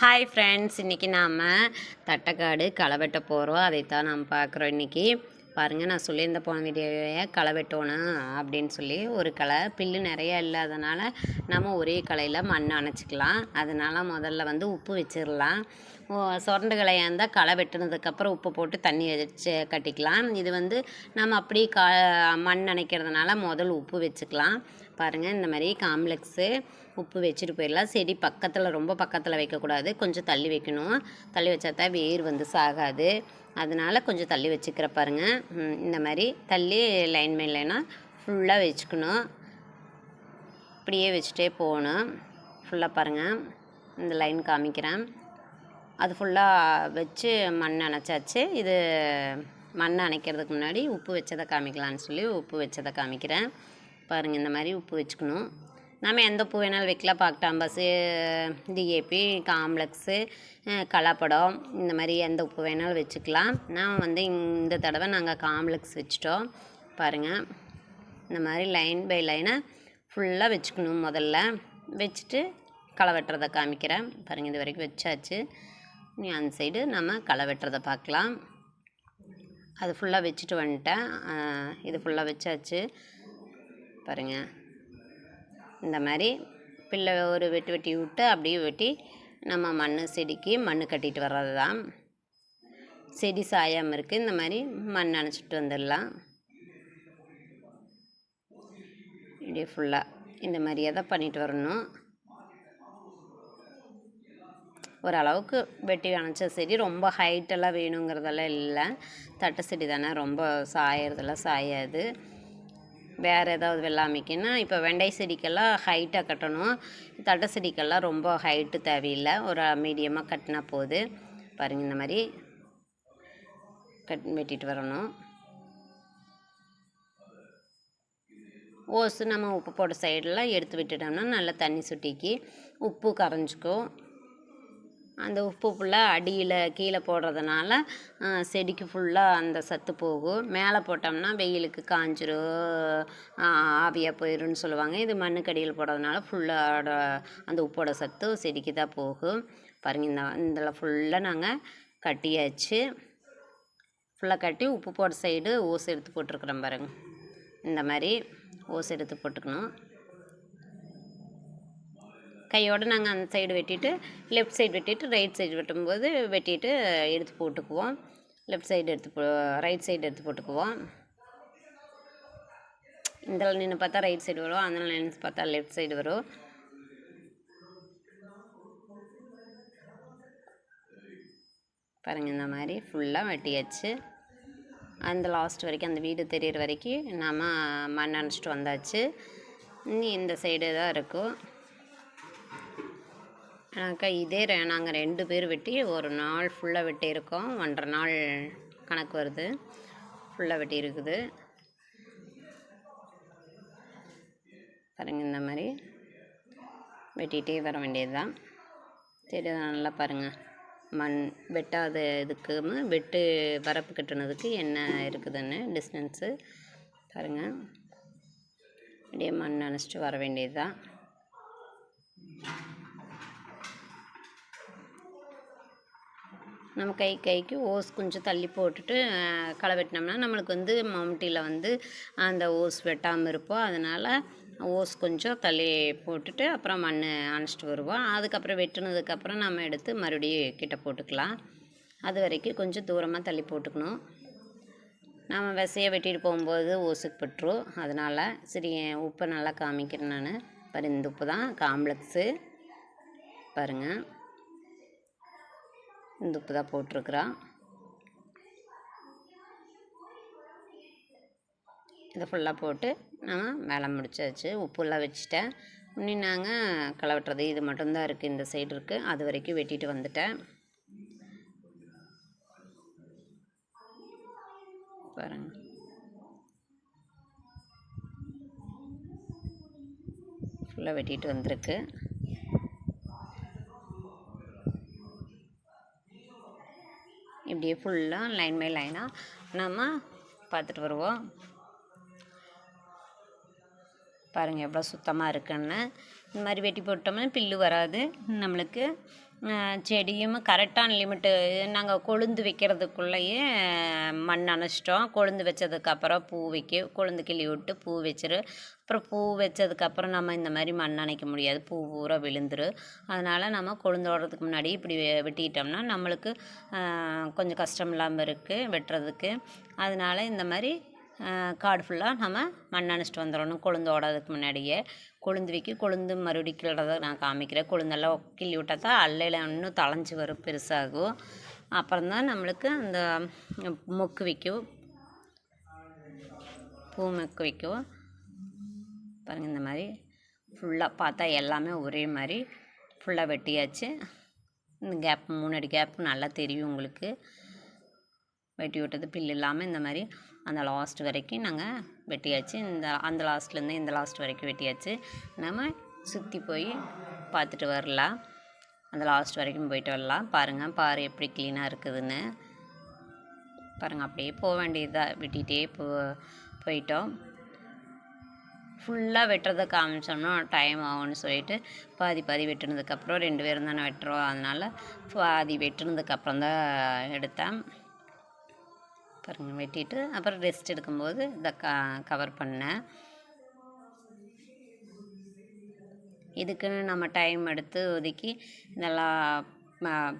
Hi friends இன்றைக்கி நாம் தட்டைக்காடு களை வெட்ட போகிறோம் அதைத்தான் நாம் பார்க்குறோம் இன்றைக்கி பாருங்கள் நான் சொல்லியிருந்த போன வீடியோவை களை வெட்டணும் அப்படின்னு சொல்லி ஒரு களை. பில்லு நிறைய இல்லாதனால நம்ம ஒரே களையில் மண் அணைச்சிக்கலாம். அதனால் முதல்ல வந்து உப்பு வச்சிடலாம். சுரண்டு கலையாக இருந்தால் களை வெட்டினதுக்கப்புறம் உப்பு போட்டு தண்ணி வச்சு கட்டிக்கலாம். இது வந்து நம்ம அப்படியே கா மண் அணைக்கிறதுனால முதல் உப்பு வச்சுக்கலாம். பாருங்கள் இந்த மாதிரி காம்ப்ளெக்ஸு. உப்பு வச்சுட்டு போயிடலாம். செடி பக்கத்தில் ரொம்ப பக்கத்தில் வைக்கக்கூடாது. கொஞ்சம் தள்ளி வைக்கணும். தள்ளி வச்சா தான் வேர் வந்து சாகாது. அதனால் கொஞ்சம் தள்ளி வச்சுக்கிற பாருங்கள் இந்த மாதிரி தள்ளி லைன் மேல் லைனாக ஃபுல்லாக வச்சுக்கணும். இப்படியே வச்சுட்டே போகணும். ஃபுல்லாக பாருங்கள் இந்த லைன் காமிக்கிறேன். அது ஃபுல்லாக வச்சு மண் அணைச்சாச்சு. இது மண் அணைக்கிறதுக்கு முன்னாடி உப்பு வச்சதை காமிக்கலான்னு சொல்லி உப்பு வச்சதை காமிக்கிறேன். பாருங்கள் இந்த மாதிரி உப்பு வச்சுக்கணும். நம்ம எந்த பூ வேணாலும் வைக்கலாம். பாக்டாம்பஸு டிஏபி காம்ப்ளெக்ஸு கலாப்படம் இந்த மாதிரி எந்த உப்பு வேணாலும் வச்சுக்கலாம். நான் வந்து இந்த தடவை நாங்கள் காம்ப்ளெக்ஸ் வச்சிட்டோம். பாருங்கள் இந்த மாதிரி லைன் பை லைனை ஃபுல்லாக வச்சுக்கணும் முதல்ல. வச்சுட்டு களை வெட்டுறதை காமிக்கிறேன். பாருங்கள் இது வரைக்கும் வச்சாச்சு. நீ அந்த சைடு நம்ம களை வெட்டுறதை பார்க்கலாம். அது ஃபுல்லாக வச்சுட்டு வந்துட்டேன். இது ஃபுல்லாக வச்சாச்சு. பாருங்கள் இந்த மாதிரி பிள்ளை ஒரு வெட்டி வெட்டி விட்டு அப்படியே வெட்டி நம்ம மண் செடிக்கு மண் கட்டிட்டு வர்றது தான் செடி சாயாமல் இருக்குது இந்த மாதிரி மண் அணைச்சிட்டு வந்துடலாம். இப்படியே ஃபுல்லாக இந்த மாதிரியே தான் பண்ணிட்டு வரணும். ஓரளவுக்கு வெட்டி அணைச்ச செடி ரொம்ப ஹைட்டெல்லாம் வேணுங்கிறதெல்லாம் இல்லை. தட்டை செடி தானே ரொம்ப சாயறதெல்லாம் சாயாது. வேறு ஏதாவது வெள்ளாமைக்குன்னா இப்போ வெண்டை செடிக்கெல்லாம் ஹைட்டாக கட்டணும். தட்டை செடிக்கெல்லாம் ரொம்ப ஹைட்டு தேவையில்லை. ஒரு மீடியமாக கட்டினா போகுது பாருங்கள் இந்த மாதிரி கட் வெட்டிட்டு வரணும். ஓசு நம்ம உப்பு போட்ட சைடெலாம் எடுத்து விட்டுட்டோம்னா நல்லா தண்ணி சுட்டிக்கு உப்பு கரைஞ்சிக்கும். அந்த உப்பு ஃபுல்லாக அடியில் கீழே போடுறதுனால செடிக்கு ஃபுல்லாக அந்த சத்து போகும். மேலே போட்டோம்னா வெயிலுக்கு காஞ்சிரும் ஆவியாக போயிடும்னு சொல்லுவாங்க. இது மண்ணுக்கடியில் போடுறதுனால ஃபுல்லாக அந்த உப்போட சத்து செடிக்கு தான் போகும். பாருங்கள் இந்த இதில் ஃபுல்லாக நாங்கள் கட்டியாச்சு. ஃபுல்லாக கட்டி உப்பு போட்ட சைடு ஓஸ் எடுத்து போட்டிருக்குறோம் பாருங்க. இந்த மாதிரி ஓஸ் எடுத்து போட்டுக்கணும். கையோடு நாங்கள் அந்த சைடு வெட்டிட்டு லெஃப்ட் சைடு வெட்டிட்டு ரைட் சைடு வெட்டும்போது வெட்டிட்டு எடுத்து போட்டுக்குவோம். லெஃப்ட் சைடு எடுத்து போ ரைட் சைடு எடுத்து போட்டுக்குவோம். இந்த நின்று பார்த்தா ரைட் சைடு வரும். அந்த நின்று பார்த்தா லெஃப்ட் சைடு வரும். பாருங்கள் இந்த மாதிரி ஃபுல்லாக வெட்டியாச்சு. அந்த லாஸ்ட் வரைக்கும் அந்த வீடு தெரிகிற வரைக்கும் நாம் மண் அணைச்சிட்டு வந்தாச்சு. இனி இந்த சைடு தான் இருக்கும். ஆனாக்கா இதே நாங்கள் ரெண்டு பேர் வெட்டி ஒரு நாள் ஃபுல்லாக வெட்டியிருக்கோம். ஒன்றரை நாள் கணக்கு வருது. ஃபுல்லாக வெட்டி இருக்குது பாருங்கள் இந்த மாதிரி வெட்டிகிட்டே வர வேண்டியது தான் சரி அதை நல்லா பாருங்கள் மண் வெட்டாத இதுக்கு வெட்டு வரப்பு கட்டுனதுக்கு என்ன இருக்குதுன்னு டிஸ்டன்ஸு பாருங்கள் அப்படியே மண் அணைச்சிட்டு வர வேண்டியது தான் நம்ம கை கைக்கு ஓஸ் கொஞ்சம் தள்ளி போட்டுட்டு களை வெட்டினோம்னா நம்மளுக்கு வந்து மம்டியில் வந்து அந்த ஓஸ் வெட்டாமல் இருப்போம் அதனால் ஓஸ் கொஞ்சம் தள்ளி போட்டுட்டு அப்புறம் மண் அணைச்சிட்டு வருவோம். அதுக்கப்புறம் வெட்டினதுக்கப்புறம் நம்ம எடுத்து மறுபடியும் கிட்ட போட்டுக்கலாம். அது வரைக்கும் கொஞ்சம் தூரமாக தள்ளி போட்டுக்கணும். நம்ம விசையை வெட்டிட்டு போகும்போது ஓசுக்கு பட்டுரும். அதனால் சரி என் உப்பை நல்லா காமிக்கிறேன் நான். பாரு இந்த உப்பு தான் காம்ப்ளெக்ஸு. பாருங்கள் இந்த உப்பு தான் போட்டிருக்குறான். இதை ஃபுல்லாக போட்டு நம்ம வேலை முடிச்சாச்சு. உப்புலாம் வச்சுட்டேன். இன்னி நாங்கள் களை இது மட்டும்தான் இருக்குது இந்த சைடு இருக்குது அது வரைக்கும் வெட்டிட்டு வந்துட்டேன். பாருங்க. ஃபுல்லாக வெட்டிட்டு வந்திருக்கு. இப்படியே ஃபுல்லாக லைன் பை லைனாக நம்ம பார்த்துட்டு வருவோம். பாருங்கள் எவ்வளோ சுத்தமாக இருக்குன்னு. இந்த மாதிரி வெட்டி போட்டோம்னா பில்லு வராது. நம்மளுக்கு செடியும் கரெக்டான லிமிட்டு நாங்கள் கொழுந்து வைக்கிறதுக்குள்ளேயே மண் அணைச்சிட்டோம். கொழுந்து வச்சதுக்கப்புறம் பூ வைக்க கொழுந்து கிள்ளி விட்டு பூ வச்சிரு. அப்புறம் பூ வச்சதுக்கப்புறம் நம்ம இந்த மாதிரி மண் அணைக்க முடியாது. பூ பூரா விழுந்துரு. அதனால் நம்ம கொழுந்து ஓடுறதுக்கு முன்னாடி இப்படி வெ- வெட்டிக்கிட்டோம்னா நம்மளுக்கு கொஞ்சம் கஷ்டம் இல்லாமல் இருக்குது வெட்டுறதுக்கு. அதனால இந்த மாதிரி காடு ஃபுல்லாக நம்ம மண் அணைச்சிட்டு வந்துடணும் கொழுந்து ஓடுறதுக்கு முன்னாடியே. கொழுந்து வைக்க கொழுந்து மறுபடியும் கிள்றதை நான் காமிக்கிறேன். கொழுந்தெல்லாம் கிள்ளி விட்டால் தான் அல்லையில் இன்னும் தளைஞ்சு வரும் பெருசாகும். அப்புறம் தான் நம்மளுக்கு அந்த மொக்கு வைக்கும் பூ மொக்கு வைக்கும் பாருங்கள் இந்த மாதிரி ஃபுல்லாக பார்த்தா எல்லாமே ஒரே மாதிரி ஃபுல்லாக வெட்டியாச்சு. இந்த கேப் மூணடி கேப் நல்லா தெரியும் உங்களுக்கு. வெட்டி விட்டது பில் இல்லாமல் இந்த மாதிரி அந்த லாஸ்ட் வரைக்கும் நாங்கள் வெட்டியாச்சு. இந்த அந்த லாஸ்ட்லேருந்து இந்த லாஸ்ட் வரைக்கும் வெட்டியாச்சு. நம்ம சுற்றி போய் பார்த்துட்டு வரலாம். அந்த லாஸ்ட் வரைக்கும் போயிட்டு வரலாம். பாருங்கள் பாரு எப்படி க்ளீனாக இருக்குதுன்னு. பாருங்கள் அப்படியே போக வேண்டியதாக வெட்டிகிட்டே போ போயிட்டோம். ஃபுல்லாக வெட்டுறதை காமிச்சோம்னா டைம் ஆகும்னு சொல்லிட்டு பாதி பாதி வெட்டினதுக்கப்புறம் ரெண்டு பேரும் தானே வெட்டுறோம். அதனால் பாதி வெட்டினதுக்கப்புறம் தான் எடுத்தேன். பாருங்க வெட்டிட்டு அப்புறம் ரெஸ்ட் எடுக்கும்போது இதை க கவர் பண்ணேன். இதுக்குன்னு நம்ம டைம் எடுத்து ஒதுக்கி இதெல்லாம்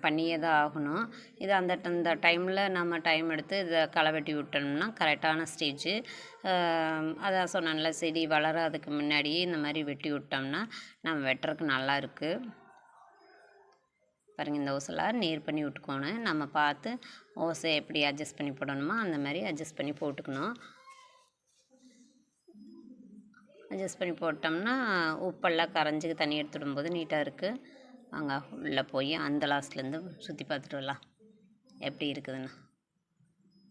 பண்ணியே தான் ஆகணும். இது அந்த அந்த டைமில் நம்ம டைம் எடுத்து இதை களை வெட்டி விட்டோம்னா கரெக்டான ஸ்டேஜு அதான் சொன்னேன்ல செடி வளராதுக்கு முன்னாடியே இந்த மாதிரி வெட்டி விட்டோம்னா நம்ம வெட்டுறதுக்கு நல்லா இருக்குது பாருங்கள் இந்த ஓசைலாம் நேர் பண்ணி விட்டுக்கோணும். நம்ம பார்த்து ஓசை எப்படி அட்ஜஸ்ட் பண்ணி போடணுமோ அந்த மாதிரி அட்ஜஸ்ட் பண்ணி போட்டுக்கணும். அட்ஜஸ்ட் பண்ணி போட்டோம்னா உப்பெல்லாம் கரைஞ்சி தண்ணி எடுத்து விடும்போது நீட்டாக இருக்குது வாங்க உள்ளே போய் அந்த லாஸ்ட்லேருந்து சுற்றி பார்த்துட்டு வரலாம். எப்படி இருக்குதுன்னு.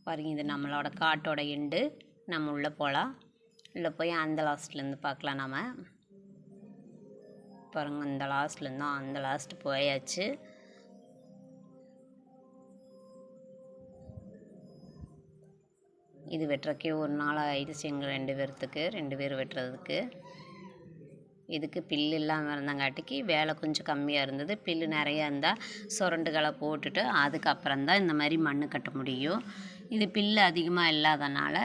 பாருங்க இது நம்மளோட காட்டோட எண்டு நம்ம உள்ளே போகலாம். உள்ளே போய் அந்த லாஸ்ட்லேருந்து பார்க்கலாம் நம்ம பாருங்கள் இந்த லாஸ்ட்லேருந்து அந்த லாஸ்ட்டு போயாச்சு. இது வெட்டுறக்கே ஒரு நாள் ஆயிடுச்சு எங்கள் ரெண்டு பேர்த்துக்கு ரெண்டு பேர் வெட்டுறதுக்கு. இதுக்கு பில்லு இல்லாமல் இருந்தங்காட்டிக்கு வேலை கொஞ்சம் கம்மியாக இருந்தது. பில்லு நிறையா இருந்தால் சுரண்டுகளை போட்டுட்டு அதுக்கப்புறம் தான் இந்த மாதிரி மண் கட்ட முடியும். இது பில்லு அதிகமாக இல்லாதனால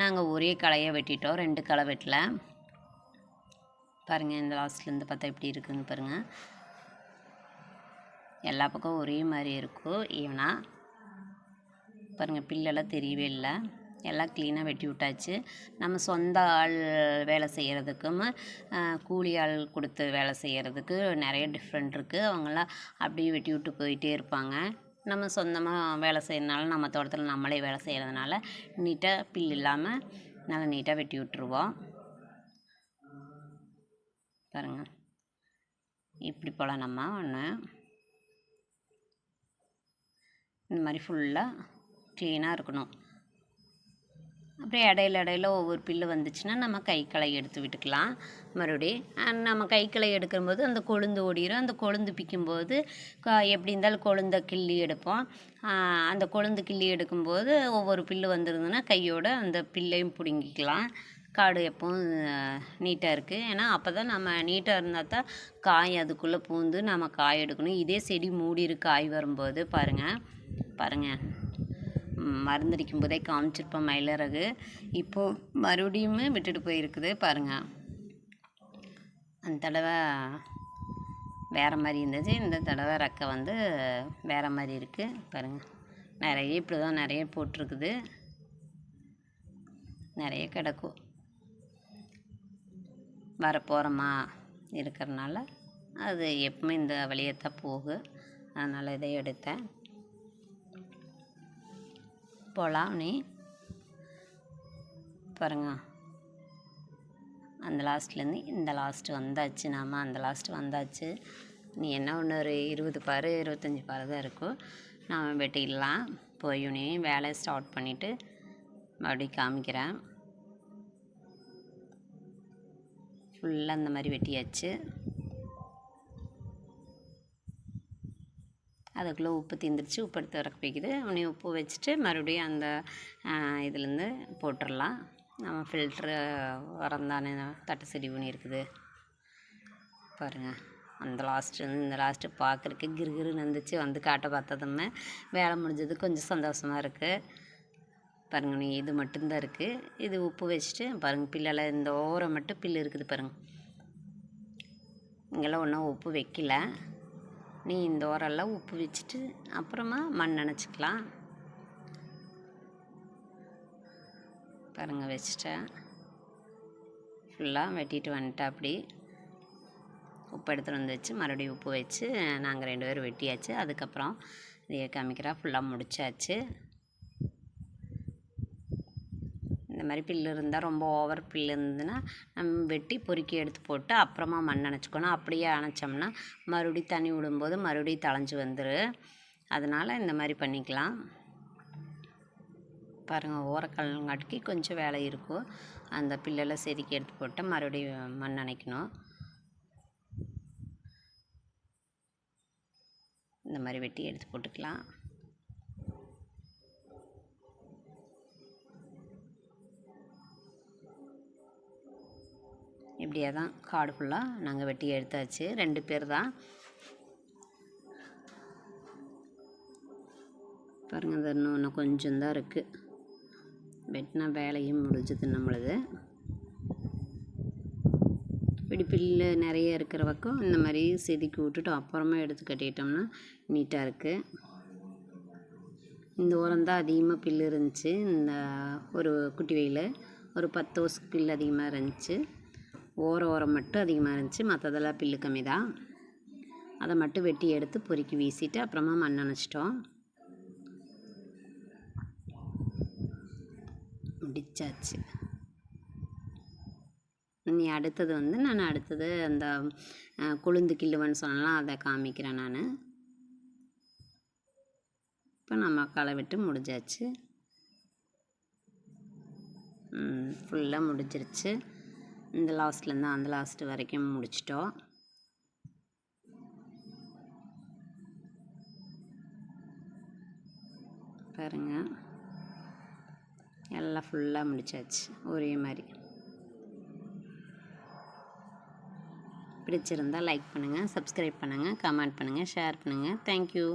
நாங்கள் ஒரே களையை வெட்டிட்டோம். ரெண்டு களை வெட்டல. பாருங்கள் இந்த லாஸ்ட்லேருந்து பார்த்தா எப்படி இருக்குதுன்னு பாருங்கள் எல்லா பக்கம் ஒரே மாதிரி இருக்கும். ஈவனாக பாருங்கள் பில்லெல்லாம் தெரியவே இல்லை. எல்லாம் க்ளீனாக வெட்டி விட்டாச்சு. நம்ம சொந்த ஆள் வேலை செய்கிறதுக்கும் கூலி ஆள் கொடுத்து வேலை செய்கிறதுக்கு நிறைய டிஃப்ரெண்ட் இருக்குது அவங்களாம் அப்படியே வெட்டி விட்டு போயிட்டே இருப்பாங்க. நம்ம சொந்தமாக வேலை செய்யறதுனால நம்ம தோட்டத்தில் நம்மளே வேலை செய்கிறதுனால நீட்டாக பில் இல்லாமல் நல்லா நீட்டாக வெட்டி விட்டுருவோம். பாருங்கள் இப்படி போல் நம்ம. ஒன்று இந்த மாதிரி ஃபுல்லாக க்ளீனாக இருக்கணும். அப்படியே இடையில இடையில ஒவ்வொரு பில்லு வந்துச்சுன்னா நம்ம கைக்களை எடுத்து விட்டுக்கலாம். மறுபடி நம்ம கைக்களை எடுக்கும்போது அந்த கொழுந்து ஓடிரும் அந்த கொழுந்து பிக்கும்போது எப்படி இருந்தாலும் கொழுந்த கிள்ளி எடுப்போம். அந்த கொழுந்து கிள்ளி எடுக்கும்போது ஒவ்வொரு பில்லு வந்துருந்ததுன்னா கையோட அந்த பில்லையும் பிடுங்கிக்கலாம். காடு எப்பவும் நீட்டாக இருக்குது ஏன்னா அப்போ தான் நம்ம நீட்டாக இருந்தால் தான் காய் அதுக்குள்ளே பூந்து நம்ம காய் எடுக்கணும். இதே செடி மூடி இருக்கு காய் வரும்போது. பாருங்கள் பாருங்கள் மருந்தடிக்கும் போதே காமிச்சிருப்போம் மயிலரகு. இப்போது மறுபடியும் விட்டுட்டு போயிருக்குது பாருங்கள் அந்த தடவை வேறு மாதிரி இருந்தது. இந்த தடவை ரெக்கை வந்து வேறு மாதிரி இருக்குது பாருங்கள் நிறைய இப்படி தான் நிறைய போட்டிருக்குது. நிறைய கிடக்கும். வரப்போகிறோமா இருக்கிறனால அது எப்பவுமே இந்த வழியத்தான் தான் போகும் அதனால் இதை எடுத்தேன். போகலாம் நீ. பாருங்க. அந்த லாஸ்ட்லேருந்து இந்த லாஸ்ட் வந்தாச்சு. நாம் அந்த லாஸ்ட் வந்தாச்சு. நீ என்ன ஒன்று ஒரு இருபது பாரு இருபத்தஞ்சி பாரு தான் இருக்கும் நாம் வெட்டிடலாம். போய் நீ வேலையை ஸ்டார்ட் பண்ணிவிட்டு மறுபடியும் காமிக்கிறேன். ஃபுல்லாக அந்த மாதிரி வெட்டியாச்சு. அதுக்குள்ளே உப்பு தீந்துருச்சு உப்பு எடுத்து இறக்க வைக்குது உடனே உப்பு வச்சுட்டு மறுபடியும் அந்த இதுலேருந்து போட்டுடலாம். நம்ம ஃபில்ட்ரு உரம் தானே தட்டு செடி பண்ணியிருக்குது இருக்குது. பாருங்கள் அந்த லாஸ்ட்டு இந்த லாஸ்ட்டு பார்க்குறக்கு கிறுகிறுன்னு இருந்துச்சு வந்து காட்ட பார்த்ததுமே வேலை முடிஞ்சது. கொஞ்சம் சந்தோஷமாக இருக்குது பாருங்க நீ இது மட்டும்தான் இருக்குது இது உப்பு வச்சுட்டு பாருங்கள் பில்லில் இந்த ஓரம் மட்டும் பில்லு இருக்குது பாருங்கள் இங்கெல்லாம் ஒன்றும் உப்பு வைக்கல. நீ இந்த ஓரெல்லாம் உப்பு வச்சுட்டு அப்புறமா மண் நினச்சிக்கலாம். பாருங்கள் வச்சிட்டேன் ஃபுல்லாக வெட்டிட்டு வந்துட்டேன் அப்படி. உப்பு எடுத்துகிட்டு வந்து வச்சு மறுபடியும் உப்பு வச்சு நாங்கள் ரெண்டு பேரும் வெட்டியாச்சு. அதுக்கப்புறம் இதையே காமிக்கிறா. ஃபுல்லாக முடிச்சாச்சு. இந்த மாதிரி பில்லு இருந்தால் ரொம்ப ஓவர் பில்லு இருந்ததுன்னா நம்ம வெட்டி பொறுக்கி எடுத்து போட்டு அப்புறமா மண் அணைச்சிக்கணும். அப்படியே அணைச்சோம்னா மறுபடியும் தண்ணி விடும்போது மறுபடியும் தளைஞ்சு வந்துடும் அதனால் இந்த மாதிரி பண்ணிக்கலாம். பாருங்கள் ஓரக்கல்ங்காட்டிக்கு கொஞ்சம் வேலை இருக்கும். அந்த பில்லெல்லாம் செதுக்கி எடுத்து போட்டு மறுபடியும் மண் அணைக்கணும். இந்த மாதிரி வெட்டி எடுத்து போட்டுக்கலாம். இப்படியே தான் காடு ஃபுல்லாக நாங்கள் வெட்டி எடுத்தாச்சு. ரெண்டு பேர் தான். பாருங்கள் அது இன்னும் இன்னும் கொஞ்சம் தான் இருக்குது வெட்டினா வேலையும் முடிஞ்சது நம்மளது. இப்படி பில்லு நிறைய இருக்கிற பக்கம் இந்த மாதிரி செதுக்கி விட்டுட்டு அப்புறமா எடுத்து கட்டிட்டோம்னா நீட்டாக இருக்குது இந்த ஓரம் தான் அதிகமாக பில்லு இருந்துச்சு. இந்த ஒரு குட்டி வெயில் ஒரு பத்து வருஷம் பில்லு அதிகமாக இருந்துச்சு. ஓர ஓரம் மட்டும் அதிகமாக இருந்துச்சு. மற்றதெல்லாம் பில்லு கம்மி தான் அதை மட்டும் வெட்டி எடுத்து பொறுக்கி வீசிட்டு அப்புறமா மண் அணைச்சிட்டோம். முடிச்சாச்சு. நீ அடுத்தது வந்து நான் அடுத்தது அந்த குளுந்து கொழுந்து கிள்ளுவன்னு சொன்னலாம் அதை காமிக்கிறேன் நான். இப்போ நம்ம களை விட்டு முடிஞ்சாச்சு. ஃபுல்லாக முடிஞ்சிருச்சு. இந்த லாஸ்ட்லேருந்து அந்த லாஸ்ட் வரைக்கும் முடிச்சிட்டோம். பாருங்க. எல்லாம் ஃபுல்லாக முடிச்சாச்சு. ஒரே மாதிரி. பிடிச்சிருந்தா லைக் பண்ணுங்கள் சப்ஸ்கிரைப் பண்ணுங்கள் கமெண்ட் பண்ணுங்கள் ஷேர் பண்ணுங்கள் தேங்க்யூ